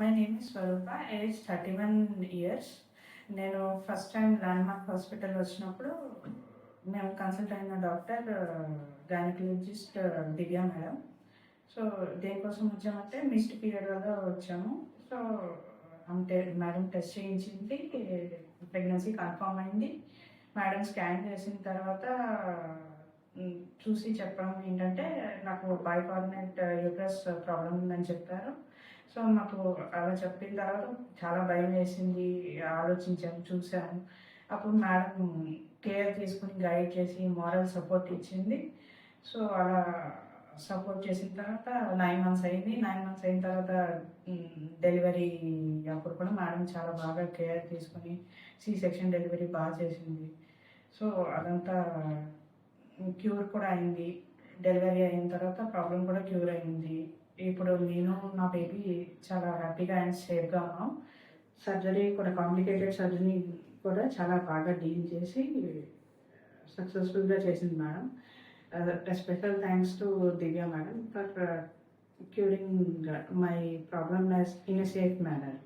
My name is Swarupa age thirty one years నేను first time landmark hospital వచ్చినప్పుడు మేము consult అయిన doctor gynaecologist Divya madam. So దేనికోసం వచ్చామంటే మిస్డ్ పీరియడ్ వల్ల వచ్చాము. సో అంటే మేడం టెస్ట్ చేయించింది ప్రెగ్నెన్సీ కన్ఫర్మ్ అయింది. మేడం స్కాన్ చేసిన తర్వాత చూసి చెప్పడం ఏంటంటే నాకు బైకార్నెట్ యూట్రస్ ప్రాబ్లం ఉందని చెప్పారు. సో మాకు అలా చెప్పిన తర్వాత చాలా భయం వేసింది ఆలోచించాము చూసాము అప్పుడు మేడం కేర్ తీసుకుని గైడ్ చేసి మారల్ సపోర్ట్ ఇచ్చింది. సో అలా సపోర్ట్ చేసిన తర్వాత నైన్ మంత్స్ అయింది. నైన్ మంత్స్ అయిన తర్వాత డెలివరీ అప్పుడు కూడా మేడం చాలా బాగా కేర్ తీసుకుని సి సెక్షన్ డెలివరీ బాగా చేసింది. సో అదంతా క్యూర్ కూడా అయింది. డెలివరీ అయిన తర్వాత ప్రాబ్లం కూడా క్యూర్ అయింది. ఇప్పుడు నేను నా బేబీ చాలా హ్యాపీగా అండ్ సేఫ్గా ఉన్నాం. సర్జరీ కూడా కాంప్లికేటెడ్ సర్జరీ కూడా చాలా బాగా డీల్ చేసి సక్సెస్ఫుల్గా చేసింది madam. Special thanks to Divya madam for curing my problem in a safe manner.